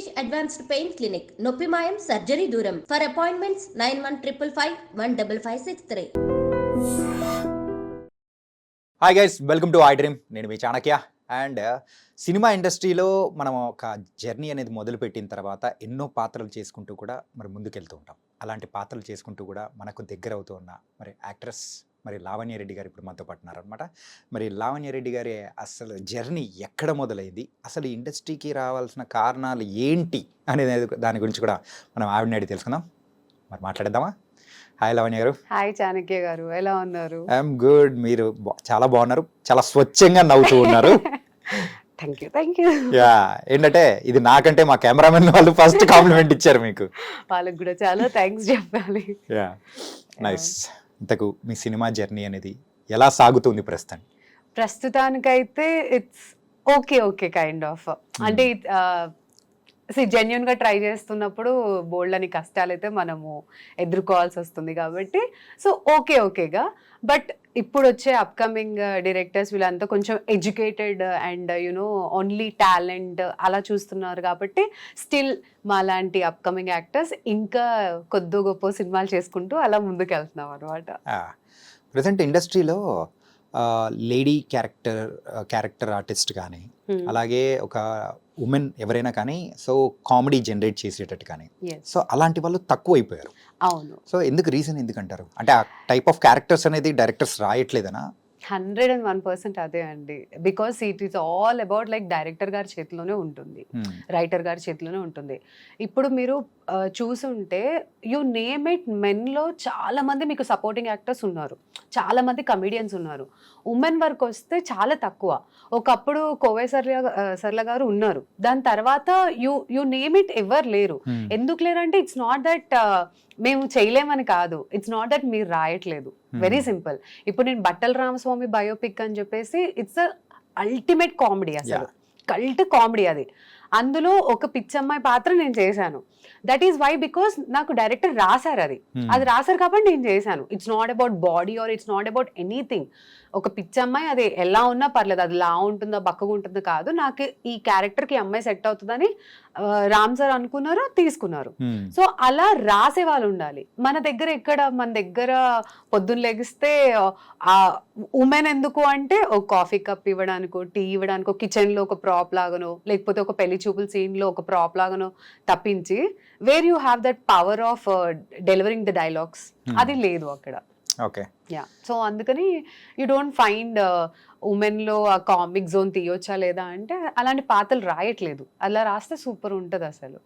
Stage advanced pain clinic నొప్పి మాయం surgery దూరం. For appointments nine one triple five one double five six three hi guys welcome to I dream నేను మీ Chanakya. And uh, cinema ఇండస్ట్రీలో మనం ఒక journey అనేది మొదలుపెట్టిన తర్వాత ఎన్నో పాత్రలు చేసుకుంటూ కూడా మరి ముందుకెళ్తూ ఉంటాం. అలాంటి పాత్రలు చేసుకుంటూ కూడా మనకు దగ్గర అవుతూ ఉన్న మరి యాక్ట్రెస్ మరి లావణ్య రెడ్డి గారు ఇప్పుడు మనతో పట్టున్నారనమాట మరి లావణ్య రెడ్డి గారి అసలు జర్నీ ఎక్కడ మొదలైంది? అసలు ఇండస్ట్రీకి రావాల్సిన కారణాలు ఏంటి? అనేది దాని గురించి కూడా మనం ఆవిడని అడిగి తెలుసుకుందాం. మరి మాట్లాడేద్దామా? హాయ్ లావణ్య గారు. హాయ్ చాణక్య గారు. ఎలా ఉన్నారు? I'm good. మీరు చాలా బాగున్నారు. చాలా స్వచ్ఛంగా నవ్వుతూ ఉన్నారు. Thank you thank you yeah ఏంటంటే ఇది నాకంటే మా కెమెరామెన్ వాళ్ళు ఫస్ట్ కాంప్లిమెంట్ ఇచ్చారు మీకు. వాళ్ళకి కూడా చాలా థ్యాంక్స్ చెప్పాలి. Yeah nice. ఇంతకు మీ సినిమా జర్నీ అనేది ఎలా సాగుతుంది ప్రస్తుతం ప్రస్తుతానికైతే it's okay okay kind of అంటే జెన్యున్గా ట్రై చేస్తున్నప్పుడు బోల్డ్ అని కష్టాలు అయితే మనము ఎదుర్కోవాల్సి వస్తుంది కాబట్టి సో ఓకే ఓకేగా బట్ ఇప్పుడు వచ్చే అప్కమింగ్ డైరెక్టర్స్ వీళ్ళంతా కొంచెం educated and you know only talent అలా చూస్తున్నారు కాబట్టి స్టిల్ మా లాంటి అప్కమింగ్ యాక్టర్స్ ఇంకా కొద్ది గొప్ప సినిమాలు చేసుకుంటూ అలా ముందుకు వెళ్తున్నాం అనమాట ప్రజెంట్ ఇండస్ట్రీలో లేడీ క్యారెక్టర్ క్యారెక్టర్ ఆర్టిస్ట్ కానీ అలాగే ఒక ఉమెన్ ఎవరైనా కానీ సో కామెడీ జనరేట్ చేసేటట్టు కానీ. సో అలాంటి వాళ్ళు తక్కువ అయిపోయారు అవును. సో ఎందుకు రీజన్ ఎందుకంటారు? అంటే ఆ టైప్ ఆఫ్ క్యారెక్టర్స్ అనేది డైరెక్టర్స్ రాయట్లేదనా? హండ్రెడ్ అండ్ వన్ పర్సెంట్ అదే అండి. Because it is all about like director గారి చేతిలోనే ఉంటుంది. Hmm. రైటర్ గారి చేతిలోనే ఉంటుంది. ఇప్పుడు మీరు చూసుంటే యు నేమ్ ఇట్ మెన్లో చాలా మంది మీకు సపోర్టింగ్ యాక్టర్స్ ఉన్నారు. చాలా మంది కమిడియన్స్ ఉన్నారు. ఉమెన్ వర్క్ వస్తే చాలా తక్కువ. ఒకప్పుడు కోవై సర్ల సర్ల గారు ఉన్నారు. దాని తర్వాత you you name it ever లేరు. Hmm. ఎందుకు లేరంటే ఇట్స్ నాట్ దట్ మేము చేయలేమని కాదు. ఇట్స్ నాట్ దట్ మీరు రాయట్లేదు. వెరీ సింపుల్ ఇప్పుడు నేను బట్టల రామస్వామి బయోపిక్ అని చెప్పేసి ఇట్స్ అల్టిమేట్ కామెడీ అసలు. కల్ట్ కామెడీ అది. అందులో ఒక పిచ్చమ్మాయి పాత్ర నేను చేశాను. దట్ ఈస్ వై బికాస్ నాకు డైరెక్టర్ రాశారు అది. Hmm. అది రాశారు కాబట్టి నేను చేశాను. It's not about body or it's not about anything ఒక పిచ్చమ్మాయి అది ఎలా ఉన్నా పర్లేదు. అది లా ఉంటుందో బక్కగా ఉంటుందో కాదు. నాకు ఈ క్యారెక్టర్కి అమ్మాయి సెట్ అవుతుందని రామ్ సార్ అనుకున్నారు? తీసుకున్నారు. Hmm. సో అలా రాసే వాళ్ళు ఉండాలి. మన దగ్గర ఎక్కడ? మన దగ్గర పొద్దున్న లెగిస్తే ఆ ఉమెన్ ఎందుకు అంటే ఒక కాఫీ కప్ ఇవ్వడానికో టీ ఇవ్వడానికో కిచెన్లో ఒక ప్రాప్ లాగానో లేకపోతే ఒక పెళ్ళి చూపుల సీన్లో ఒక ప్రాప్ లాగానో తప్పించి where you have that power of delivering the dialogues. అది లేదు అక్కడ. ఓకే. యా సో అందుకని యూ డోంట్ ఫైండ్ ఉమెన్లో ఆ కామిక్ జోన్ తీయొచ్చా లేదా అంటే అలాంటి పాటలు రాయట్లేదు. అలా రాస్తే సూపర్ ఉంటది అసలు.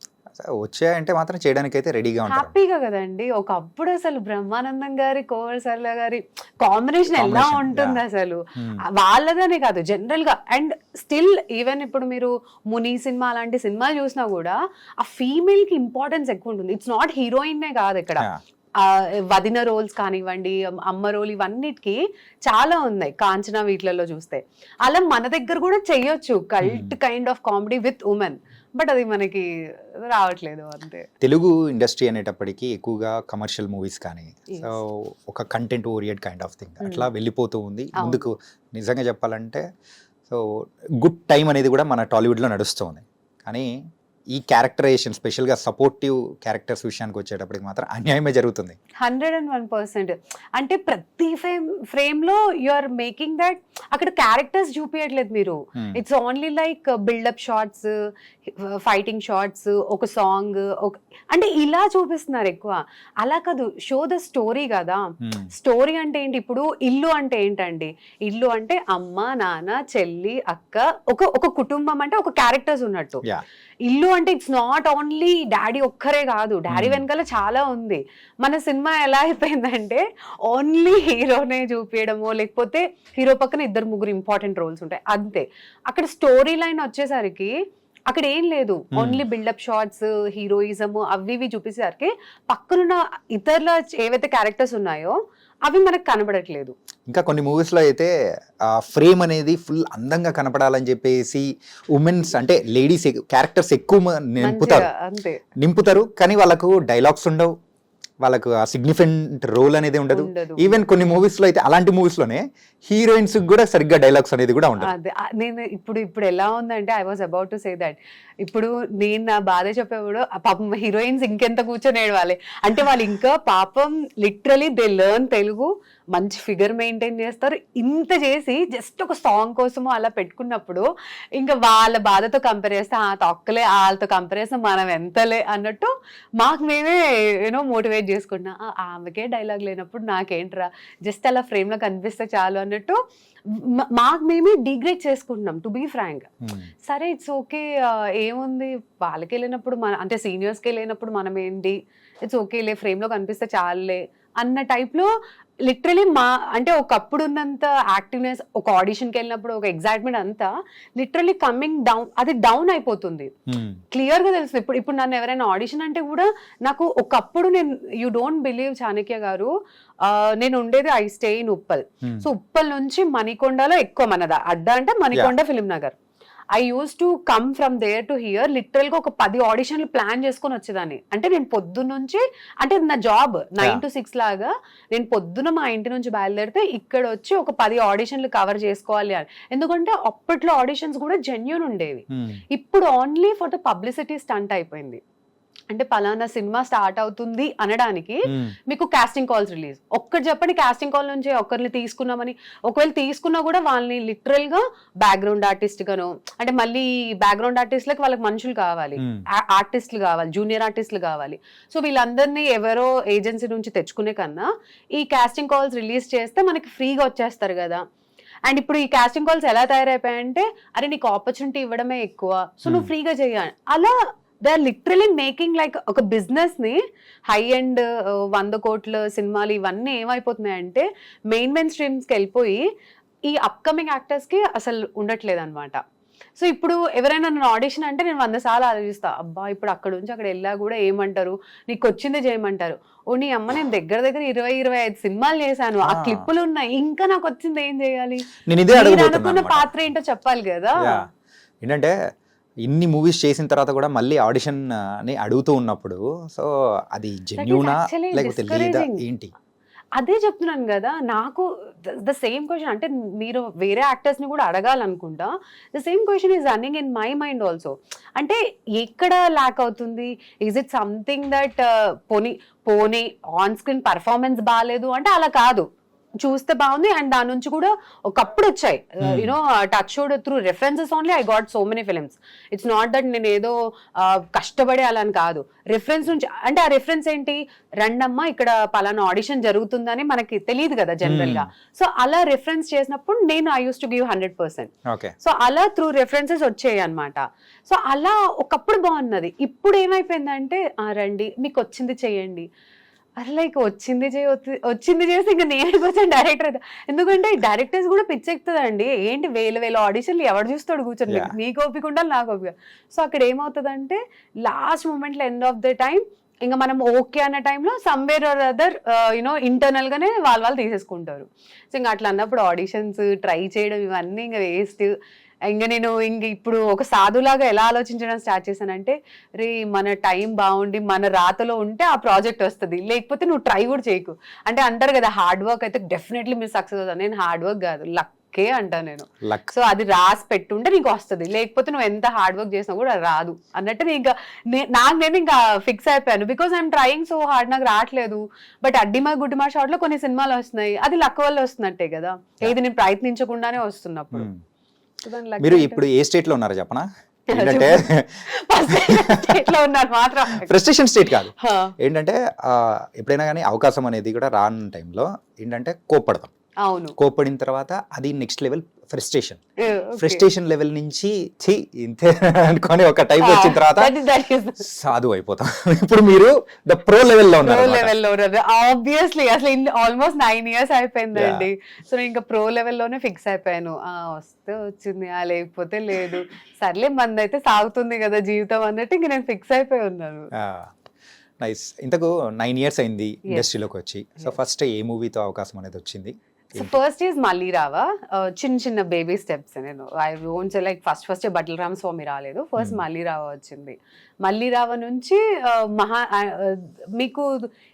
వచ్చాయంటే మాత్రం చేయడానికి అయితే రెడీగా ఉంటారు. హ్యాపీగా కదండి. ఒకప్పుడు అసలు బ్రహ్మానందం గారి కోవల్ సర్ల గారి కాంబినేషన్ ఎలా ఉంటుంది. అసలు. Hmm. వాళ్ళదనే కాదు జనరల్గా. అండ్ స్టిల్ ఈవెన్ ఇప్పుడు మీరు ముని సినిమా అలాంటి సినిమాలు చూసినా కూడా ఆ ఫీమేల్కి ఇంపార్టెన్స్ ఎక్కువ ఉంటుంది. ఇట్స్ నాట్ హీరోయిన్ కాదు ఇక్కడ. వదిన రోల్స్ కానివ్వండి అమ్మ రోల్ ఇవన్నిటికి చాలా ఉన్నాయి కాంచనా వీటిలలో చూస్తే అలా మన దగ్గర కూడా చెయ్యొచ్చు cult kind of comedy with women but అది మనకి రావట్లేదు అంతే తెలుగు ఇండస్ట్రీ అనేటప్పటికీ ఎక్కువగా కమర్షియల్ మూవీస్ కానీ. సో ఒక content orient kind of thing Mm. అట్లా వెళ్ళిపోతూ ఉంది. ముందుకు నిజంగా చెప్పాలంటే సో గుడ్ టైం అనేది కూడా మన టాలీవుడ్లో నడుస్తుంది కానీ ఈ క్యారెక్టరైజేషన్ స్పెషల్గా సపోర్టివ్ క్యారెక్టర్స్ విషయానికి వచ్చేటప్పటికి మాత్రం అన్యాయమే జరుగుతుంది. Hundred and one percent. అంటే ప్రతి ఫ్రేమ్ ఫ్రేమ్లో యు ఆర్ మేకింగ్ దట్ అక్కడ క్యారెక్టర్స్ చూపించట్లేదు మీరు. Hmm. It's only like buildup shots fighting shots ఒక సాంగ్ ఒక అంటే ఇలా చూపిస్తున్నారు ఎక్కువ. అలా కాదు షో ద స్టోరీ కదా. Hmm. స్టోరీ అంటే ఏంటి? ఇప్పుడు ఇల్లు అంటే ఏంటండి? ఇల్లు అంటే అమ్మ నాన్న చెల్లి అక్క ఒక ఒక కుటుంబం అంటే ఒక క్యారెక్టర్స్ ఉన్నట్టు. ఇల్లు అంటే ఇట్స్ నాట్ ఓన్లీ డాడీ ఒక్కరే కాదు. Daddy Hmm. వెనకాల చాలా ఉంది. మన సినిమా ఎలా అయిపోయిందంటే ఓన్లీ హీరోనే చూపించడమో లేకపోతే హీరో పక్కన ఇద్దరు ముగ్గురు ఇంపార్టెంట్ రోల్స్ ఉంటాయి. అంతే. అక్కడ స్టోరీ లైన్ వచ్చేసరికి అక్కడ ఏం లేదు. ఓన్లీ బిల్డప్ షార్ట్స్ హీరోయిజం అవి ఇవి చూపించేసరికి పక్కనున్న ఇతరుల ఏవైతే క్యారెక్టర్స్ ఉన్నాయో అవి మనకు కనబడట్లేదు. ఇంకా కొన్ని మూవీస్లో అయితే ఆ ఫ్రేమ్ అనేది ఫుల్ అందంగా కనపడాలని చెప్పేసి ఉమెన్స్ అంటే లేడీస్ క్యారెక్టర్స్ ఎక్కువ నింపుతారు. నింపుతారు. కానీ వాళ్ళకు డైలాగ్స్ ఉండవు. వాళ్ళకు ఆ సిగ్నిఫికెంట్ రోల్ అనేది ఉండదు. ఈవెన్ కొన్ని మూవీస్లో అయితే అలాంటి మూవీస్లోనే హీరోయిన్స్ కూడా సరిగ్గా డైలాగ్స్ అనేది కూడా ఉండదు. నేను ఇప్పుడు ఇప్పుడు ఎలా ఉందంటే I was about to say that ఇప్పుడు నేను నా బాధ చెప్పేప్పుడు ఆ పాపం హీరోయిన్స్ ఇంకెంత కూర్చొని ఏడవాలి అంటే వాళ్ళు ఇంకా పాపం లిటరలీ దే లెర్న్ తెలుగు మంచి ఫిగర్ మెయింటైన్ చేస్తారు. ఇంత చేసి జస్ట్ ఒక సాంగ్ కోసము అలా పెట్టుకున్నప్పుడు ఇంకా వాళ్ళ బాధతో కంపేర్ చేస్తే ఆ తొక్కలే వాళ్ళతో కంపేర్ చేస్తే మనం ఎంతలే అన్నట్టు మాకు మేమే యూనో మోటివేట్ చేసుకుంటున్నా "ఆ, ఆమెకే డైలాగ్ లేనప్పుడు నాకేంట్రా? జస్ట్ అలా frame లో కనిపిస్తే చాలు అన్నట్టు మాకు మేమే డిగ్రేడ్ చేసుకుంటున్నాం టు బీ ఫ్రాంక్. సరే ఇట్స్ ఓకే ఏముంది? వాళ్ళకి వెళ్ళినప్పుడు మన అంటే సీనియర్స్కి వెళ్ళినప్పుడు మనం ఏంటి ఇట్స్ ఓకేలే ఫ్రేమ్లో కనిపిస్తే చాలులే అన్న టైప్లో లిటరలీ మా అంటే ఒకప్పుడు ఉన్నంత యాక్టివ్నెస్ ఒక ఆడిషన్కి వెళ్ళినప్పుడు ఒక ఎగ్జైట్మెంట్ అంతా లిటరలీ కమింగ్ డౌన్ అది డౌన్ అయిపోతుంది. క్లియర్గా తెలుసు ఇప్పుడు ఇప్పుడు నన్ను ఎవరైనా ఆడిషన్ అంటే కూడా నాకు ఒకప్పుడు నేను యూ డోంట్ బిలీవ్ చాణక్య గారు నేను ఉండేది I stay in Uppal. So Uppal నుంచి మణికొండలో ఎక్కువ మనది అడ్డ అంటే Manikonda Film Nagar I use to come from there to here లిటరల్గా ఒక పది ఆడిషన్లు ప్లాన్ చేసుకొని వచ్చేదాన్ని అంటే నేను పొద్దున్న నుంచి అంటే నా జాబ్ నైన్. టు సిక్స్ లాగా నేను పొద్దున మా ఇంటి నుంచి బయలుదేరితే ఇక్కడ వచ్చి ఒక పది ఆడిషన్లు కవర్ చేసుకోవాలి అని ఎందుకంటే అప్పట్లో ఆడిషన్స్ కూడా జెన్యున్ ఉండేవి Hmm. ఇప్పుడు only for the publicity stunt అయిపోయింది అంటే పలానా సినిమా స్టార్ట్ అవుతుంది అనడానికి. మీకు కాస్టింగ్ కాల్స్ రిలీజ్ ఒక్కటి చెప్పండి కాస్టింగ్ కాల్ నుంచి ఒకరిని తీసుకున్నామని. ఒకవేళ తీసుకున్నా కూడా వాళ్ళని లిటరల్గా బ్యాక్గ్రౌండ్ ఆర్టిస్ట్ గాను అంటే మళ్ళీ బ్యాక్గ్రౌండ్ ఆర్టిస్ట్లకు వాళ్ళకి మనుషులు కావాలి. ఆర్టిస్టులు కావాలి జూనియర్ ఆర్టిస్టులు కావాలి. సో వీళ్ళందరినీ ఎవరో ఏజెన్సీ నుంచి తెచ్చుకునే కన్నా ఈ కాస్టింగ్ కాల్స్ రిలీజ్ చేస్తే మనకి ఫ్రీగా వచ్చేస్తారు కదా. అండ్ ఇప్పుడు ఈ కాస్టింగ్ కాల్స్ ఎలా తయారైపోయాయంటే అరే నీకు ఆపర్చునిటీ ఇవ్వడమే ఎక్కువ. సో నువ్వు. ఫ్రీగా చేయాలి. అలా they are literally making like ఒక బిజినెస్ని హై అండ్ వంద కోట్ల సినిమాలు ఇవన్నీ ఏమైపోతున్నాయంటే మెయిన్ మెయిన్ స్ట్రీమ్స్కి వెళ్ళిపోయి ఈ అప్కమింగ్ యాక్టర్స్కి అసలు ఉండట్లేదు అనమాట సో ఇప్పుడు ఎవరైనా నన్ను ఆడిషన్ అంటే నేను వంద సార్లు ఆలోచిస్తా అబ్బా ఇప్పుడు అక్కడ నుంచి అక్కడ వెళ్ళా కూడా ఏమంటారు? నీకు వచ్చింది చేయమంటారు? ఓ నీ అమ్మ నేను దగ్గర దగ్గర ఇరవై ఇరవై ఐదు సినిమాలు చేశాను. ఆ. క్లిప్పులు ఉన్నాయి. ఇంకా నాకు వచ్చింది ఏం చేయాలి? అనుకున్న. పాత్ర ఏంటో చెప్పాలి కదా. ఏంటంటే ఇన్ని మూవీస్ చేసిన తర్వాత కూడా మళ్ళీ ఆడిషన్ని అడుగుతూ ఉన్నప్పుడు సో అది జెన్యునా లేకపోతే లేదా. ఏంటి? అదే చెప్తున్నాను కదా నాకు ద సేమ్ క్వశ్చన్ అంటే మీరు వేరే యాక్టర్స్ని కూడా అడగాలనుకుంటా the same question is running in my mind also అంటే ఎక్కడ ల్యాక్ అవుతుంది? ఈజ్ ఇట్ సంథింగ్ దట్ పోనీ పోనీ ఆన్ స్క్రీన్ పర్ఫార్మెన్స్ బాగాలేదు అంటే అలా కాదు. చూస్తే బాగుంది. అండ్ దాని నుంచి కూడా ఒకప్పుడు వచ్చాయి. Hmm. You know touch showed through references only I got so many films it's not that నేను ఏదో కష్టపడే అలా అని కాదు. రెఫరెన్స్ నుంచి అంటే ఆ రెఫరెన్స్ ఏంటి? రండమ్మ ఇక్కడ పలానా ఆడిషన్ జరుగుతుందని మనకి తెలియదు కదా జనరల్గా. సో అలా రెఫరెన్స్ చేసినప్పుడు నేను I use to give hundred percent so అలా త్రూ రెఫరెన్సెస్ వచ్చాయి అనమాట సో అలా ఒకప్పుడు బాగున్నది. ఇప్పుడు ఏమైపోయిందంటే "ఆ, రండి మీకు వచ్చింది చేయండి. అరే లైక్ వచ్చింది చేయ వచ్చింది చేసి ఇంకా నేనే కూర్చొని డైరెక్టర్ అవుతా ఎందుకంటే డైరెక్టర్స్ కూడా పిచ్చెక్కుతుందండి. ఏంటి వేల వేల ఆడిషన్లు ఎవరు చూస్తాడు కూర్చొని. నీకు ఓపిక ఉండాలి నాకు ఓపిక. సో అక్కడ ఏమవుతుందంటే లాస్ట్ మూమెంట్లో ఎండ్ ఆఫ్ ద టైం ఇంకా మనం ఓకే అన్న టైంలో somewhere or other you know internal గానే వాళ్ళు వాళ్ళు తీసేసుకుంటారు. సో ఇంకా అట్లా అన్నప్పుడు ఆడిషన్స్ ట్రై చేయడం ఇవన్నీ ఇంకా వేస్ట్ ఇంకా నేను ఇంక ఇప్పుడు ఒక సాధులాగా ఎలా ఆలోచించడం స్టార్ట్ చేశానంటే రే మన టైం బాగుండి మన రాతలో ఉంటే ఆ ప్రాజెక్ట్ వస్తుంది. లేకపోతే నువ్వు ట్రై కూడా చేయకు. అంటే అంటారు కదా హార్డ్ వర్క్ అయితే డెఫినెట్లీ మీరు సక్సెస్ అవుతాను నేను హార్డ్ వర్క్ కాదు లక్కే అంటాను నేను. లక్. సో అది రాసి పెట్టుంటే నీకు వస్తుంది. లేకపోతే నువ్వు ఎంత హార్డ్ వర్క్ చేసినా కూడా అది రాదు. అన్నట్టు నేను ఇంకా నాకు నేను ఇంకా ఫిక్స్ అయిపోయాను. Because I'm trying so hard నాకు రావట్లేదు. బట్ అడ్డిమా గుడ్డిమా షాట్లో కొన్ని సినిమాలు వస్తున్నాయి. అది లక్ వల్ల వస్తున్నట్టే కదా. ఏది నేను ప్రయత్నించకుండానే వస్తున్నప్పుడు. Luck మీరు. ఇప్పుడు ఏ స్టేట్లో ఉన్నారో చెప్పనా? ఏంటంటే ఫ్రస్ట్రేషన్ స్టేట్ కాదు. ఏంటంటే ఎప్పుడైనా కానీ అవకాశం అనేది కూడా రాని టైంలో ఏంటంటే కోప్పడతాం. అవును. కోప్పడిన తర్వాత అది next level frustration. Frustration level నుంచి ఛీ ఇంతే అనుకొని ఒక టైప్ వచ్చిన Ah, తర్వాత సాధు అయిపోతాం. ఇప్పుడు మీరు ద ప్రో ఉన్నారు లెవెల్లో ఆబ్వియస్లీ అసలు ఆల్మోస్ట్ నైన్ ఇయర్స్ అయిపోయిందండి. సో ఇంకా ప్రో లెవెల్లోనే ఫిక్స్ అయిపోయాను. ఆ వస్తే వచ్చింది ఆ లేకపోతే లేదు. సర్లే మంది అయితే సాగుతుంది కదా జీవితం అన్నట్టు ఇంక నేను ఫిక్స్ అయిపోయి ఉన్నాను. నైస్ ఇంతకు నైన్ ఇయర్స్ అయింది ఇండస్ట్రీలోకి వచ్చి. సో. ఫస్ట్ ఏ మూవీతో అవకాశం అనేది వచ్చింది? ఫస్ట్ ఈజ్ మళ్ళీ రావా Uh, చిన్న చిన్న బేబీ స్టెప్స్ నేను I once like first first Battala Ramaswamy రాలేదు ఫస్ట్ Hmm. మళ్ళీ రావా వచ్చింది మళ్ళీ రావ నుంచి uh, మహా uh, మీకు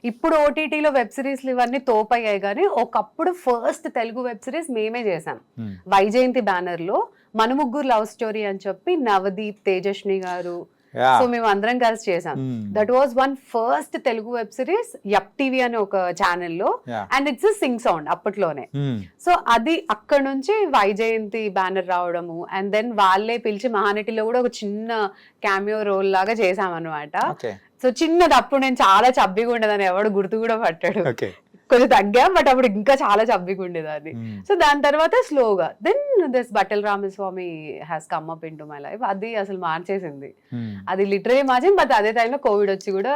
ఇప్పుడు ఓటీటీలో వెబ్ సిరీస్లు ఇవన్నీ తోపయ్యాయి కానీ ఒకప్పుడు ఫస్ట్ తెలుగు వెబ్ సిరీస్ మేమే చేసాం Hmm. వైజయంతి బ్యానర్లో మన ముగ్గురు లవ్ స్టోరీ అని చెప్పి నవదీప్ తేజస్ని గారు. సో మేము అందరం కలిసి చేసాం. Hmm. That was one first Telugu web series Yupp TV అనే ఒక ఛానల్లో. అండ్ ఇట్స్ సింగ్ సౌండ్ అప్పట్లోనే. Hmm. సో అది అక్కడ నుంచి వైజయంతి బ్యానర్ రావడము అండ్ దెన్ వాళ్ళే పిలిచి మహానటిలో కూడా ఒక చిన్న క్యామియో రోల్ లాగా చేసామన్నమాట సో చిన్నది అప్పుడు నేను చాలా చబ్బిగా ఉండేదని ఎవడు గుర్తు కూడా పట్టాడు. కొంచెం తగ్గా బట్ అప్పుడు ఇంకా చాలా చబ్బిగా ఉండేదాన్ని Hmm. సో దాని తర్వాత స్లోగా then this Battala Ramaswamy has come up into my life అది అసలు మార్చేసింది Hmm. అది లిటరీ మార్చింది బట్ అదే టైంలో కోవిడ్ వచ్చి కూడా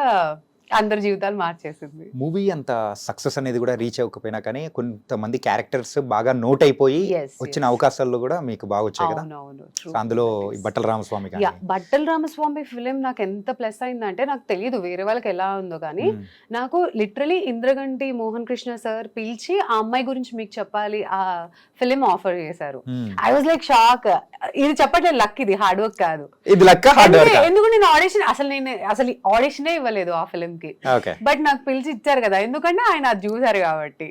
అందరి జీవితాలు మార్చేసింది. మూవీ అంత సక్సెస్ అనేది కూడా రీచ్ అవ్వకపోయినా కానీ కొంతమంది క్యారెక్టర్స్ బాగా నోట్ అయిపోయి వచ్చిన. అవకాశాల్లో కూడా మీకు బాగా వచ్చాయి కదా? అందులో బట్టల రామస్వామి బట్టల రామస్వామి ఫిలిం నాకు ఎంత ప్లస్ అయిందంటే నాకు తెలియదు వేరే వాళ్ళకి ఎలా ఉందో కానీ Hmm. నాకు లిటరలీ ఇంద్రగంటి మోహన్ కృష్ణ సార్ పిలిచి ఆ అమ్మాయి గురించి మీకు చెప్పాలి ఆ ఫిలిం ఆఫర్ చేశారు. ఐ వాజ్ లైక్ షాక్ ఇది చెప్పట్లేదు లక్ ఇది హార్డ్ వర్క్ కాదు. ఇది లెక్క హార్డ్ వర్క్ ఎందుకు నేను ఆడిషన్ అసలు నేను అసలు ఆడిషనే ఇవ్వలేదు ఆ ఫిలిం కి. బట్ నాకు పిలిచి ఇచ్చారు కదా ఎందుకంటే ఆయన అది చూసారు కాబట్టి.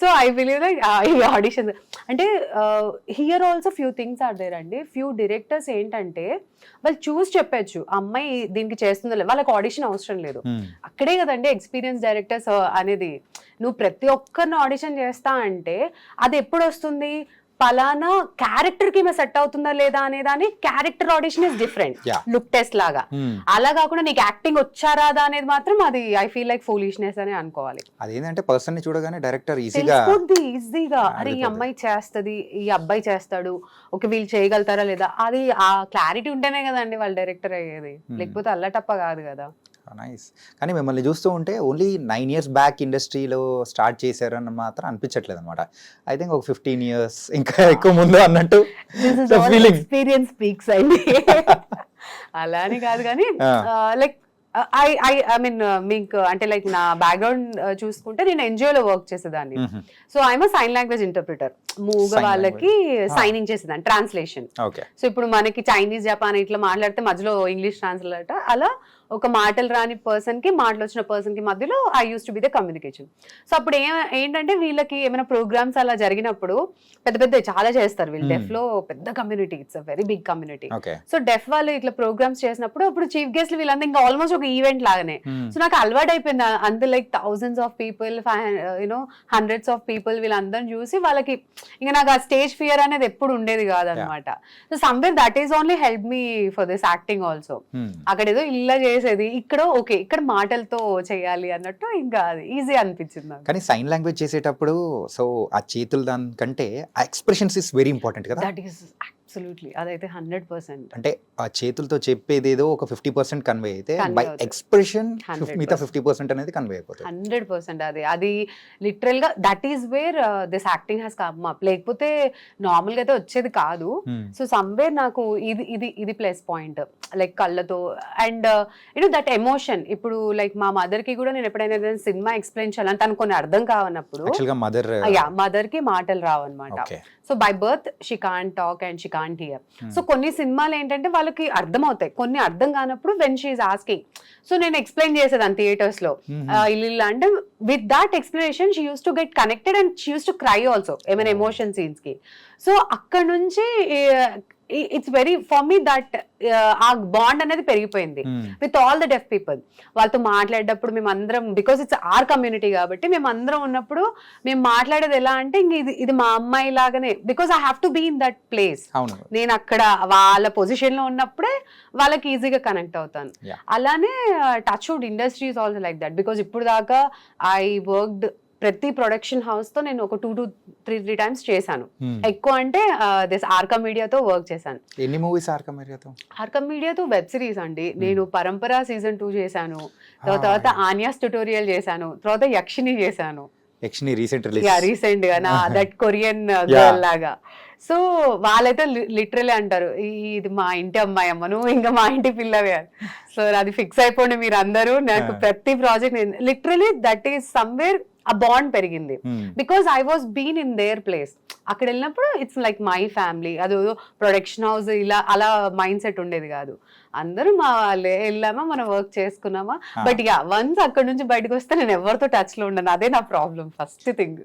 సో ఐ బిలీవ్ లైక్ ఈ ఆడిషన్ అంటే here also few things are there అండి. ఫ్యూ డైరెక్టర్స్ ఏంటంటే వాళ్ళు చూసి చెప్పచ్చు. అమ్మాయి దీనికి చేస్తుందో లేదు వాళ్ళకి ఆడిషన్ అవసరం లేదు. అక్కడే కదండి ఎక్స్పీరియన్స్ డైరెక్టర్స్ అనేది. నువ్వు ప్రతి ఒక్కరిని ఆడిషన్ చేస్తా అంటే అది ఎప్పుడు వస్తుంది? పలానా క్యారెక్టర్కి సెట్ అవుతుందా లేదా అనేదాని character audition is different. Look test లాగా. అలా కాకుండా నీకు యాక్టింగ్ వచ్చారాదా అనేది మాత్రం అది ఐ ఫీల్ లైక్ ఫూలిష్నెస్ అని అనుకోవాలి. అదేంటంటే పర్సన్ని చూడగానే డైరెక్టర్ ఈజీగా ఈజీగా అరే ఈ. అమ్మాయి చేస్తది ఈ అబ్బాయి చేస్తాడు ఓకే వీళ్ళు చేయగలుగుతారా లేదా? అది ఆ క్లారిటీ ఉంటేనే కదండి వాళ్ళు డైరెక్టర్ అయ్యేది. Hmm. లేకపోతే అల్లటప్ప కాదు కదా. నైస్ కానీ మిమ్మల్ని చూస్తూ ఉంటే ఓన్లీ నైన్ ఇయర్స్ బ్యాక్ ఇండస్ట్రీలో స్టార్ట్ చేశారని మాత్రం అనిపించట్లేదు అనమాట ఐ థింక్ ఒక ఫిఫ్టీన్ ఇయర్స్ ఇంకా ఎక్కువ ముందు అన్నట్టు ఫీలింగ్ ఎక్స్పీరియన్స్ స్పీక్స్ అండి అలా అని కాదు కానీ Ah. Like I I I mean మీకు అంటే లైక్ నా బ్యాక్గ్రౌండ్ చూసుకుంటే నేను ఎన్జిఓలో వర్క్ చేసేదాన్ని. So I'm sign language interpreter మూగ వాళ్ళకి. Ah. సైనింగ్ చేసేదాన్ని ట్రాన్స్లేషన్ సో ఇప్పుడు మనకి చైనీస్ జపాన్ ఇట్లా మాట్లాడితే మధ్యలో ఇంగ్లీష్ ట్రాన్స్లేట్ అలా ఒక మాటలు రాని పర్సన్కి మాటలు వచ్చిన పర్సన్కి మధ్యలో I use to be the communication so అప్పుడు ఏ ఏంటంటే వీళ్ళకి ఏమైనా ప్రోగ్రామ్స్ అలా జరిగినప్పుడు పెద్ద పెద్ద చాలా చేస్తారు వీళ్ళు. Hmm. డెఫ్లో పెద్ద community it's a very big community so deaf వాళ్ళు ఇట్లా ప్రోగ్రామ్స్ చేసినప్పుడు అప్పుడు చీఫ్ గెస్ట్ వీళ్ళంతా ఇంకా ఆల్మోస్ట్ ఒక ఈవెంట్ లాగానే. సో నాకు అలవాటు అయిపోయింది. అంత like thousands of people you know hundreds of people వీళ్ళందరిని చూసి వాళ్ళకి ఇంకా నాకు ఆ స్టేజ్ ఫియర్ అనేది ఎప్పుడు ఉండేది కాదనమాట. So somewhere that is only help me for this acting also అక్కడ ఏదో ఇలా చేసేది. ఇక్కడ ఓకే ఇక్కడ మాటలతో చేయాలి అన్నట్టు ఇంకా అది ఈజీ అనిపించింది కానీ సైన్ లాంగ్వేజ్ చేసేటప్పుడు సో ఆ చేతులు దానికంటే ఆ ఎక్స్ప్రెషన్స్ ఇస్ వెరీ ఇంపార్టెంట్ కదా. దట్ ఈస్ అబ్సల్యూట్లీ అదైతే హండ్రెడ్ పర్సెంట్. అంటే ఆ చేతులతో చెప్పేది ఏదో ఒక ఫిఫ్టీ పర్సెంట్ కన్వే అయితే బై. ఎక్స్ప్రెషన్ 100% మిగతా ఫిఫ్టీ పర్సెంట్ అనేది కన్వే అయిపోతుంది. హండ్రెడ్ పర్సెంట్ అది. అది లిటరల్గా that is where this acting has come up లేకపోతే నార్మల్గా అయితే వచ్చేది కాదు. Hmm. సో సమ్వేర్ నాకు ఇది ఇది ఇది ప్లస్ పాయింట్ లైక్ కళ్ళతో and you know that emotion ఇప్పుడు లైక్ మా మదర్కి కూడా నేను ఎప్పుడైనా ఏదైనా సినిమా ఎక్స్ప్లెయిన్ చేయాలని తనకు కొన్ని అర్థం కావన్నప్పుడు మదర్కి మాటలు రావన్నమాట. So by birth she can talk and she can't hear. Hmm. So కొన్ని సినిమాలు ఏంటంటే వాళ్ళకి అర్థం అవుతాయి కొన్ని అర్థం కానప్పుడు వెన్ షీఈ్ ఆస్కింగ్ సో నేను ఎక్స్ప్లెయిన్ చేసేదాన్ని థియేటర్స్లో. ఆ, ఇల్లు అంటే with that explanation she use to get connected and she use to cry also ఏమైనా. ఎమోషన్ సీన్స్కి. సో అక్కడ నుంచి it's very for me that ఆ బాండ్ అనేది పెరిగిపోయింది with all the deaf people వాళ్ళతో మాట్లాడేటప్పుడు మేము అందరం బికాస్ ఇట్స్ ఆర్ కమ్యూనిటీ కాబట్టి మేము అందరం ఉన్నప్పుడు మేము మాట్లాడేది ఎలా అంటే ఇంక ఇది ఇది మా అమ్మాయి లాగానే. Because I have to be in that place నేను అక్కడ వాళ్ళ పొజిషన్లో ఉన్నప్పుడే వాళ్ళకి ఈజీగా కనెక్ట్ అవుతాను. అలానే touch wood industries also like that because ఇప్పుడు దాకా ఐ వర్క్డ్ ప్రతి ప్రొడక్షన్ హౌస్తో నేను ఒక two to three three times చేశాను. Hmm. ఎక్కువ అంటే దిస్ ఆర్కా మీడియాతో వర్క్ చేశాను. ఎన్ని మూవీస్ ఆర్క మీడియాతో ఆర్కా మీడియాతో వెబ్ సిరీస్ అండి. నేను పరంపర సీజన్ టూ చేశాను. తర్వాత. ఆనియాస్ ట్యూటోరియల్ చేశాను. తర్వాత యక్షిని చేశాను. యక్షిని రీసెంట్ రిలీజ్ యా రీసెంట్గా నా దట్ కొరియన్. గర్ల్ లాగా. సో వాళ్ళైతే లిటరలీ అంటారు "ఈ- ఇది మా ఇంటి అమ్మాయి అమ్మ నువ్వు ఇంకా మా ఇంటి పిల్లవే అని. సో అది ఫిక్స్ అయిపోండి మీరు అందరూ నాకు. ప్రతి project literally that is somewhere ఆ బాండ్ పెరిగింది. Because I was been in there place అక్కడ వెళ్ళినప్పుడు ఇట్స్ లైక్ మై ఫ్యామిలీ అది ప్రొడక్షన్ హౌస్ ఇలా అలా మైండ్ సెట్ ఉండేది కాదు. అందరూ మా వాళ్ళే వెళ్ళామా మనం వర్క్ చేసుకున్నామా. బట్ యా వన్స్ అక్కడ నుంచి బయటకు వస్తే నేను ఎవరితో టచ్లో ఉండను. అదే నా ప్రాబ్లం ఫస్ట్ థింగ్